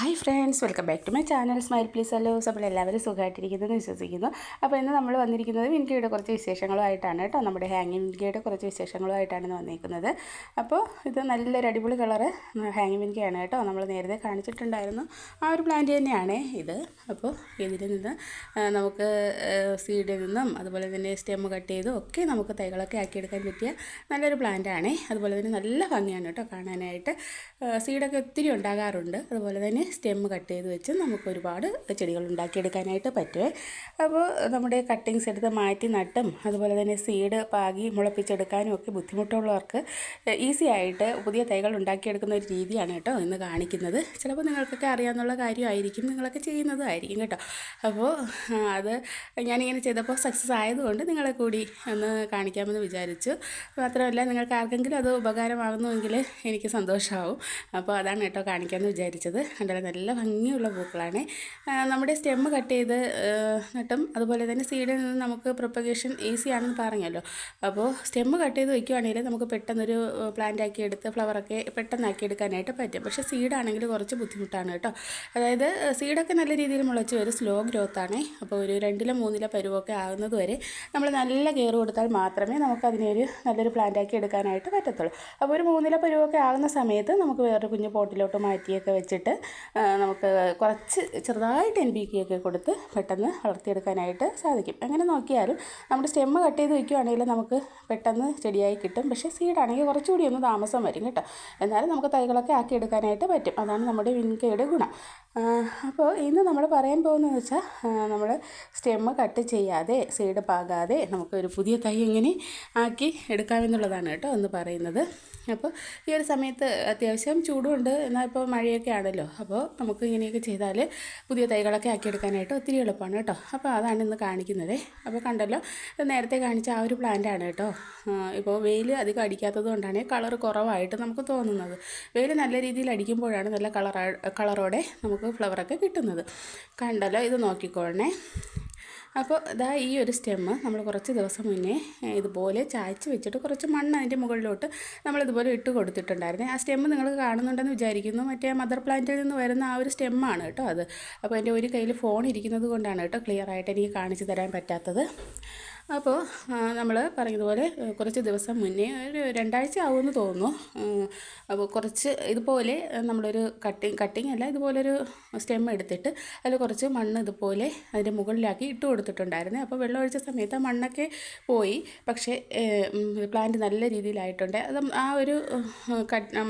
Hi friends welcome back to my channel. Smile please hello അപ്പോൾ എല്ലാവരും സുഖമായിട്ടിരിക്കുന്നു വിശ്വസിക്കുന്നു. അപ്പോൾ ഇന്ന് നമ്മൾ വന്നിരിക്കുന്നത് വിൻകിയുടെ കുറച്ച് വിശേഷങ്ങളുമായിട്ടാണ് കേട്ടോ. നമ്മുടെ ഹാങ്ങിങ് വിൻകിയുടെ കുറച്ച് വിശേഷങ്ങളുമായിട്ടാണ് വന്നിരിക്കുന്നത്. അപ്പോൾ ഇത് നല്ലൊരു അടിപൊളി കളറ് ഹാങ്ങിങ് വിൻകിയാണ് കേട്ടോ. നമ്മൾ നേരത്തെ കാണിച്ചിട്ടുണ്ടായിരുന്നു. ആ ഒരു പ്ലാന്റ് തന്നെയാണ് ഇത്. അപ്പോൾ ഇതിൽ നിന്ന് നമുക്ക് സീഡിൽ നിന്നും അതുപോലെ തന്നെ സ്റ്റെം കട്ട് ചെയ്തും ഒക്കെ നമുക്ക് തൈകളൊക്കെ ആക്കിയെടുക്കാൻ പറ്റിയ നല്ലൊരു പ്ലാന്റാണ് അതുപോലെ തന്നെ നല്ല ഭംഗിയാണ് കേട്ടോ കാണാനായിട്ട്. സീഡൊക്കെ ഒത്തിരി ഉണ്ടാകാറുണ്ട്. അതുപോലെ തന്നെ സ്റ്റെം കട്ട് ചെയ്ത് വെച്ച് നമുക്ക് ഒരുപാട് ചെടികൾ ഉണ്ടാക്കിയെടുക്കാനായിട്ട് പറ്റുമേ അപ്പോൾ നമ്മുടെ കട്ടിങ്സ് എടുത്ത് മാറ്റി നട്ടും അതുപോലെ തന്നെ സീഡ് പാകി മുളപ്പിച്ചെടുക്കാനും ഒക്കെ ബുദ്ധിമുട്ടുള്ളവർക്ക് ഈസി ആയിട്ട് പുതിയ തൈകൾ ഉണ്ടാക്കിയെടുക്കുന്ന ഒരു രീതിയാണ് കേട്ടോ ഇന്ന് കാണിക്കുന്നത്. ചിലപ്പോൾ നിങ്ങൾക്കൊക്കെ അറിയാവുന്ന കാര്യമായിരിക്കും നിങ്ങളൊക്കെ ചെയ്യുന്നതായിരിക്കും കേട്ടോ. അപ്പോൾ അത് ഞാനിങ്ങനെ ചെയ്തപ്പോൾ സക്സസ് ആയതുകൊണ്ട് നിങ്ങളെ കൂടി ഒന്ന് കാണിക്കാമെന്ന് വിചാരിച്ചു. മാത്രമല്ല നിങ്ങൾക്ക് ആർക്കെങ്കിലും അത് ഉപകാരമാകുന്നുവെങ്കിൽ എനിക്ക് സന്തോഷമാവും. അപ്പോൾ അതാണ് കേട്ടോ കാണിക്കാമെന്ന് വിചാരിച്ചത്. കണ്ടല്ലോ നല്ല ഭംഗിയുള്ള പൂക്കളാണ്. നമ്മുടെ സ്റ്റെമ്മ് കട്ട് ചെയ്ത് നട്ടും. അതുപോലെ തന്നെ സീഡിൽ നിന്ന് നമുക്ക് പ്രൊപ്പഗേഷൻ ഈസി ആണെന്ന് പറഞ്ഞല്ലോ. അപ്പോൾ സ്റ്റെമ്മ് കട്ട് ചെയ്ത് വയ്ക്കുവാണെങ്കിൽ നമുക്ക് പെട്ടെന്നൊരു പ്ലാന്റ് ആക്കി എടുത്ത് ഫ്ലവറൊക്കെ പെട്ടെന്ന് ആക്കി എടുക്കാനായിട്ട് പറ്റും. പക്ഷേ സീഡാണെങ്കിൽ കുറച്ച് ബുദ്ധിമുട്ടാണ് കേട്ടോ. അതായത് സീഡൊക്കെ നല്ല രീതിയിൽ മുളച്ച് വരും. സ്ലോ ഗ്രോത്ത് ആണ്. അപ്പോൾ ഒരു രണ്ടിലോ മൂന്നിലോ പരുവൊക്കെ ആകുന്നത് വരെ നമ്മൾ നല്ല കെയർ കൊടുത്താൽ മാത്രമേ നമുക്ക് അതിനെ ഒരു നല്ലൊരു പ്ലാന്റ് ആക്കി എടുക്കാനായിട്ട് പറ്റത്തുള്ളൂ. അപ്പോൾ ഒരു മൂന്നിലോ പരുവൊക്കെ ആകുന്ന സമയത്ത് നമുക്ക് വേറൊരു കുഞ്ഞ് പോട്ടിലോട്ട് മാറ്റിയൊക്കെ വെച്ചിട്ട് നമുക്ക് കുറച്ച് ചെറുതായിട്ട് എൻ ബി ഒക്കെ കൊടുത്ത് പെട്ടെന്ന് വളർത്തിയെടുക്കാനായിട്ട് സാധിക്കും. അങ്ങനെ നോക്കിയാലും നമ്മുടെ സ്റ്റെമ്മ് കട്ട് ചെയ്ത് വയ്ക്കുകയാണെങ്കിൽ നമുക്ക് പെട്ടെന്ന് ചെടിയായി കിട്ടും. പക്ഷേ സീഡാണെങ്കിൽ കുറച്ചുകൂടി ഒന്ന് താമസം വരും കേട്ടോ. എന്നാലും നമുക്ക് തൈകളൊക്കെ ആക്കി എടുക്കാനായിട്ട് പറ്റും. അതാണ് നമ്മുടെ വിൻകയുടെ ഗുണം. അപ്പോൾ ഇന്ന് നമ്മൾ പറയാൻ പോകുന്നതെന്ന് വെച്ചാൽ നമ്മൾ സ്റ്റെമ്മ് കട്ട് ചെയ്യാതെ സീഡ് പാകാതെ നമുക്കൊരു പുതിയ തൈ എങ്ങനെ ആക്കി എടുക്കാമെന്നുള്ളതാണ് കേട്ടോ എന്ന് പറയുന്നത്. അപ്പോൾ ഈ ഒരു സമയത്ത് അത്യാവശ്യം ചൂടുമുണ്ട് എന്നാൽ ഇപ്പോൾ മഴയൊക്കെ ആണല്ലോ. അപ്പോൾ നമുക്ക് ഇങ്ങനെയൊക്കെ ചെയ്താൽ പുതിയ തൈകളൊക്കെ ആക്കിയെടുക്കാനായിട്ട് ഒത്തിരി എളുപ്പമാണ് കേട്ടോ. അപ്പോൾ അതാണ് ഇന്ന് കാണിക്കുന്നത്. അപ്പോൾ കണ്ടല്ലോ നേരത്തെ കാണിച്ച ആ ഒരു പ്ലാന്റാണ് കേട്ടോ. ഇപ്പോൾ വെയിൽ അധികം അടിക്കാത്തത് കൊണ്ടാണ് കളർ കുറവായിട്ട് നമുക്ക് തോന്നുന്നത്. വെയിൽ നല്ല രീതിയിൽ അടിക്കുമ്പോഴാണ് നല്ല കളർ കളറോടെ നമുക്ക് ഫ്ലവറൊക്കെ കിട്ടുന്നത്. കണ്ടല്ലോ ഇത് നോക്കിക്കോളണേ. അപ്പോൾ ഇതാ ഈ ഒരു സ്റ്റെമ്മ് നമ്മൾ കുറച്ച് ദിവസം മുന്നേ ഇതുപോലെ ചായച്ച് വെച്ചിട്ട് കുറച്ച് മണ്ണ് അതിന്റെ മുകളിലോട്ട് നമ്മൾ ഇതുപോലെ ഇട്ട് കൊടുത്തിട്ടുണ്ടായിരുന്നേ. ആ സ്റ്റെമ്മ് നിങ്ങൾ കാണുന്നുണ്ടെന്ന് വിചാരിക്കുന്നു. മറ്റേ മദർ പ്ലാന്റിൽ നിന്ന് വരുന്ന ആ ഒരു സ്റ്റെമ്മാണ് കേട്ടോ അത്. അപ്പോൾ എന്റെ ഒരു കയ്യിൽ ഫോൺ ഇരിക്കുന്നത് കൊണ്ടാണ് കേട്ടോ ക്ലിയർ ആയിട്ട് എനിക്ക് കാണിച്ചു തരാൻ പറ്റാത്തത്. അപ്പോൾ നമ്മൾ പറഞ്ഞതുപോലെ കുറച്ച് ദിവസം മുന്നേ ഒരു രണ്ടാഴ്ച ആവുമെന്ന് തോന്നുന്നു. അപ്പോൾ കുറച്ച് ഇതുപോലെ നമ്മളൊരു കട്ടിങ് കട്ടിങ് അല്ല ഇതുപോലൊരു സ്റ്റെം എടുത്തിട്ട് അതിൽ കുറച്ച് മണ്ണ് ഇതുപോലെ അതിന്റെ മുകളിലാക്കി ഇട്ട് കൊടുത്തിട്ടുണ്ടായിരുന്നു. അപ്പോൾ വെള്ളം ഒഴിച്ച സമയത്ത് ആ മണ്ണൊക്കെ പോയി. പക്ഷേ പ്ലാന്റ് നല്ല രീതിയിലായിട്ടുണ്ട്. അത് ആ ഒരു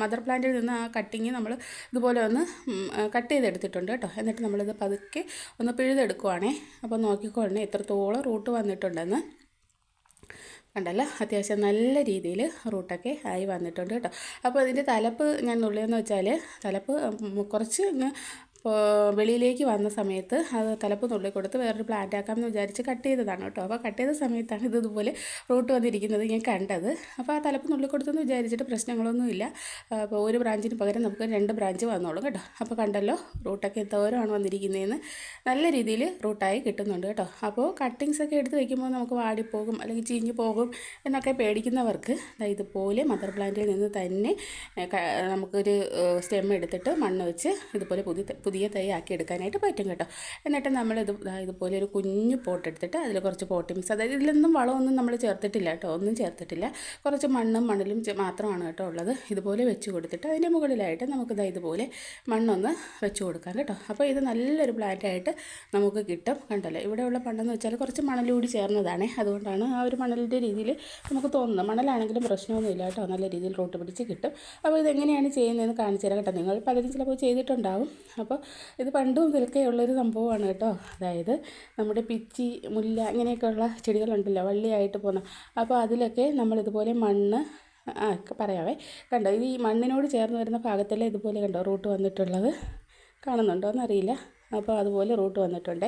മദർ പ്ലാന്റിൽ നിന്ന് ആ കട്ടിങ് നമ്മൾ ഇതുപോലെ ഒന്ന് കട്ട് ചെയ്തെടുത്തിട്ടുണ്ട് കേട്ടോ. എന്നിട്ട് നമ്മളിത് പതുക്കെ ഒന്ന് പിഴുതെടുക്കുവാണേ. അപ്പോൾ നോക്കിക്കോളണേ എത്രത്തോളം റൂട്ട് വന്നിട്ടുണ്ടെന്ന്. കണ്ടല്ലോ? അത്യാവശ്യം നല്ല രീതിയിൽ റൂട്ടൊക്കെ ആയി വന്നിട്ടുണ്ട് കേട്ടോ. അപ്പോൾ ഇതിന്റെ തലപ്പ് ഞാൻ നുള്ളിയെന്ന് വെച്ചാൽ തലപ്പ് കുറച്ച് വെളിയിലേക്ക് വന്ന സമയത്ത് അത് തലപ്പ് നുള്ളി കൊടുത്ത് വേറൊരു പ്ലാന്റ് ആക്കാമെന്ന് വിചാരിച്ച് കട്ട് ചെയ്തതാണ് കേട്ടോ. അപ്പോൾ കട്ട് ചെയ്ത സമയത്താണ് ഇത് ഇതുപോലെ റൂട്ട് വന്നിരിക്കുന്നത് ഞാൻ കണ്ടത്. അപ്പോൾ ആ തലപ്പ് നുള്ളി കൊടുത്തെന്ന് വിചാരിച്ചിട്ട് പ്രശ്നങ്ങളൊന്നുമില്ല അപ്പോൾ ഒരു ബ്രാഞ്ചിന് പകരം നമുക്ക് രണ്ട് ബ്രാഞ്ച് വന്നോളും കേട്ടോ. അപ്പോൾ കണ്ടല്ലോ റൂട്ടൊക്കെ എന്തോരമാണ് വന്നിരിക്കുന്നതെന്ന് നല്ല രീതിയിൽ റൂട്ടായി കിട്ടുന്നുണ്ട് കേട്ടോ. അപ്പോൾ കട്ടിങ്സ് ഒക്കെ എടുത്ത് വയ്ക്കുമ്പോൾ നമുക്ക് വാടിപ്പോകും അല്ലെങ്കിൽ ചീഞ്ഞു പോകും എന്നൊക്കെ പേടിക്കുന്നവർക്ക് ഇതുപോലെ മദർ പ്ലാന്റിൽ നിന്ന് തന്നെ നമുക്കൊരു സ്റ്റെം എടുത്തിട്ട് മണ്ണ് വെച്ച് ഇതുപോലെ പുതിയ പുതിയ തൈ ആക്കി എടുക്കാനായിട്ട് പറ്റും കേട്ടോ. എന്നിട്ട് നമ്മൾ ഇത് ഇതുപോലെ ഒരു കുഞ്ഞു പോട്ട് എടുത്തിട്ട് അതിൽ കുറച്ച് പോട്ട് മിക്സ് അതായത് ഇതിലൊന്നും വളമൊന്നും നമ്മൾ ചേർത്തിട്ടില്ല കേട്ടോ. ഒന്നും ചേർത്തിട്ടില്ല. കുറച്ച് മണ്ണും മണലും മാത്രമാണ് കേട്ടോ ഉള്ളത്. ഇതുപോലെ വെച്ച് കൊടുത്തിട്ട് അതിന്റെ മുകളിലായിട്ട് നമുക്ക് ദാ ഇതുപോലെ മണ്ണൊന്ന് വെച്ച് കൊടുക്കാം കേട്ടോ. അപ്പോൾ ഇത് നല്ലൊരു പ്ലാന്റായിട്ട് നമുക്ക് കിട്ടും കണ്ടല്ലോ. ഇവിടെയുള്ള മണ്ണെന്ന് വെച്ചാൽ കുറച്ച് മണലൂടി ചേർന്നതാണ്. അതുകൊണ്ടാണ് ആ ഒരു മണലിന്റെ രീതിയിൽ നമുക്ക് തോന്നുന്നത്. മണലാണെങ്കിലും പ്രശ്നമൊന്നുമില്ല കേട്ടോ. നല്ല രീതിയിൽ റൂട്ട് പിടിച്ച് കിട്ടും. അപ്പോൾ ഇതെങ്ങനെയാണ് ചെയ്യുന്നതെന്ന് കാണിച്ചു തരാം കേട്ടോ. നിങ്ങൾ പലരും ചിലപ്പോൾ ചെയ്തിട്ടുണ്ടാവും. അപ്പോൾ ഇത് പണ്ട് മുതൽക്കേ ഉള്ളൊരു സംഭവമാണ് കേട്ടോ. അതായത് നമ്മുടെ പിച്ചി മുല്ല ഇങ്ങനെയൊക്കെയുള്ള ചെടികളുണ്ടല്ലോ വള്ളിയായിട്ട് പോകുന്ന. അപ്പോൾ അതിലൊക്കെ നമ്മളിതുപോലെ മണ്ണ് ആ പറയാവേ. കണ്ടോ ഇത് ഈ മണ്ണിനോട് ചേർന്ന് വരുന്ന ഭാഗത്തല്ലേ ഇതുപോലെ കണ്ടോ റൂട്ട് വന്നിട്ടുള്ളത്? കാണുന്നുണ്ടോ എന്നറിയില്ല. അപ്പോൾ അതുപോലെ റൂട്ട് വന്നിട്ടുണ്ട്.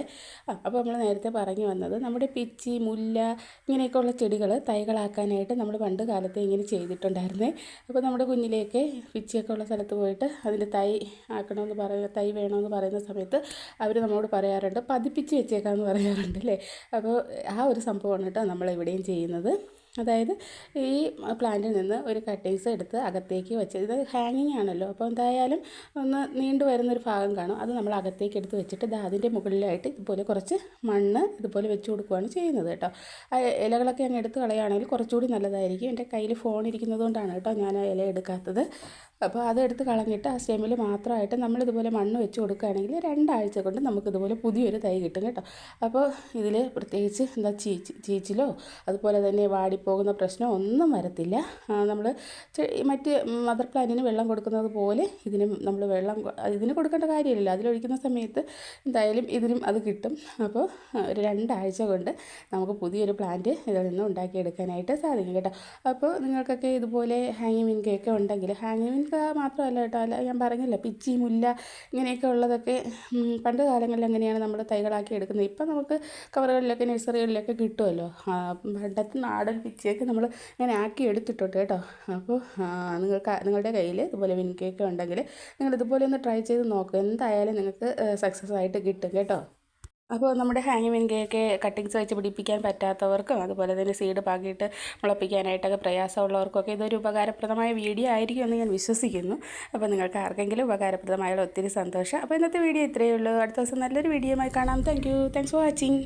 അപ്പോൾ നമ്മൾ നേരത്തെ പറഞ്ഞു വന്നത് നമ്മുടെ പിച്ചി മുല്ല ഇങ്ങനെയൊക്കെയുള്ള ചെടികൾ തൈകളാക്കാനായിട്ട് നമ്മൾ പണ്ട് കാലത്ത് ഇങ്ങനെ ചെയ്തിട്ടുണ്ടായിരുന്നേ. അപ്പോൾ നമ്മുടെ കുഞ്ഞിലേക്ക് പിച്ചിയൊക്കെ ഉള്ള സ്ഥലത്ത് പോയിട്ട് അതിന്റെ തൈ ആക്കണമെന്ന് പറയുന്ന തൈ വേണമെന്ന് പറയുന്ന സമയത്ത് അവർ നമ്മളോട് പറയാറുണ്ട് പതിപ്പിച്ച് വെച്ചേക്കാമെന്ന് പറയാറുണ്ട് അല്ലേ? അപ്പോൾ ആ ഒരു സംഭവമാണ് കേട്ടോ നമ്മളിവിടെയും ചെയ്യുന്നത്. അതായത് ഈ പ്ലാന്റിൽ നിന്ന് ഒരു കട്ടിങ്സ് എടുത്ത് അകത്തേക്ക് വെച്ച് ഇത് ഹാങ്ങിങ് ആണല്ലോ. അപ്പോൾ എന്തായാലും ഒന്ന് നീണ്ടു വരുന്നൊരു ഭാഗം കാണും. അത് നമ്മൾ അകത്തേക്ക് എടുത്ത് വെച്ചിട്ട് ദാ അതിന്റെ മുകളിലായിട്ട് ഇതുപോലെ കുറച്ച് മണ്ണ് ഇതുപോലെ വെച്ച് കൊടുക്കുകയാണ് ചെയ്യുന്നത് കേട്ടോ. ഇലകളൊക്കെ അങ്ങ് എടുത്ത് കളയുകയാണെങ്കിൽ കുറച്ചുകൂടി നല്ലതായിരിക്കും. എന്റെ കയ്യിൽ ഫോൺ ഇരിക്കുന്നത് കൊണ്ടാണ് കേട്ടോ ഞാൻ ആ ഇല എടുക്കാത്തത്. അപ്പോൾ അതെടുത്ത് കളഞ്ഞിട്ട് ആ സ്റ്റെമ്മിൽ മാത്രമായിട്ട് നമ്മളിതുപോലെ മണ്ണ് വെച്ച് കൊടുക്കുകയാണെങ്കിൽ രണ്ടാഴ്ച കൊണ്ട് നമുക്കിതുപോലെ പുതിയൊരു തൈ കിട്ടും കേട്ടോ. അപ്പോൾ ഇതിൽ പ്രത്യേകിച്ച് എന്താ ചീച്ച് ചീച്ചിലോ അതുപോലെ തന്നെ വാടിപ്പോകുന്ന പ്രശ്നം ഒന്നും വരത്തില്ല. നമ്മൾ മറ്റ് മദർ പ്ലാന്റിന് വെള്ളം കൊടുക്കുന്നത് പോലെ ഇതിനും നമ്മൾ വെള്ളം ഇതിന് കൊടുക്കേണ്ട കാര്യമില്ല അതിലൊഴിക്കുന്ന സമയത്ത് എന്തായാലും ഇതിനും അത് കിട്ടും. അപ്പോൾ ഒരു രണ്ടാഴ്ച കൊണ്ട് നമുക്ക് പുതിയൊരു പ്ലാന്റ് ഇതിൽ നിന്ന് ഉണ്ടാക്കിയെടുക്കാനായിട്ട് സാധിക്കും കേട്ടോ. അപ്പോൾ നിങ്ങൾക്കൊക്കെ ഇതുപോലെ ഹാങ്ങിമിൻ കേക്ക് ഉണ്ടെങ്കിൽ ഹാങ്ങിങ് മിൻക മാത്രമല്ല കേട്ടോ അല്ല ഞാൻ പറഞ്ഞില്ല പിച്ചി മുല്ല ഇങ്ങനെയൊക്കെ ഉള്ളതൊക്കെ പണ്ട് കാലങ്ങളിൽ അങ്ങനെയാണ് നമ്മൾ തൈകളാക്കി എടുക്കുന്നത്. ഇപ്പം നമുക്ക് കവറുകളിലൊക്കെ നഴ്സറികളിലൊക്കെ കിട്ടുമല്ലോ. പണ്ടത്തെ നാടൻ പിച്ചിയൊക്കെ നമ്മൾ ഇങ്ങനെ ആക്കി എടുത്തിട്ടുണ്ട് കേട്ടോ. അപ്പോൾ നിങ്ങൾക്ക് നിങ്ങളുടെ കയ്യിൽ ഇതുപോലെ വിൻകേക്ക് ഉണ്ടെങ്കിൽ നിങ്ങൾ ഇതുപോലെ ഒന്ന് ട്രൈ ചെയ്ത് നോക്കുക എന്തായാലും നിങ്ങൾക്ക് സക്സസ് ആയിട്ട് കിട്ടും കേട്ടോ. അപ്പോൾ നമ്മുടെ ഹാങ് മിൻകയൊക്കെ കട്ടിങ്സ് വെച്ച് പിടിപ്പിക്കാൻ പറ്റാത്തവർക്കും അതുപോലെ തന്നെ സീഡ് പാകിയിട്ട് മുളപ്പിക്കാനായിട്ടൊക്കെ പ്രയാസമുള്ളവർക്കൊക്കെ ഇതൊരു ഉപകാരപ്രദമായ വീഡിയോ ആയിരിക്കും എന്ന് ഞാൻ വിശ്വസിക്കുന്നു. അപ്പോൾ നിങ്ങൾക്ക് ആർക്കെങ്കിലും ഉപകാരപ്രദമായുള്ള ഒത്തിരി സന്തോഷം. അപ്പോൾ ഇന്നത്തെ വീഡിയോ ഇത്രയേ ഉള്ളൂ. അടുത്ത ദിവസം നല്ലൊരു വീഡിയോയുമായി കാണാം. Thank you. Thanks for watching.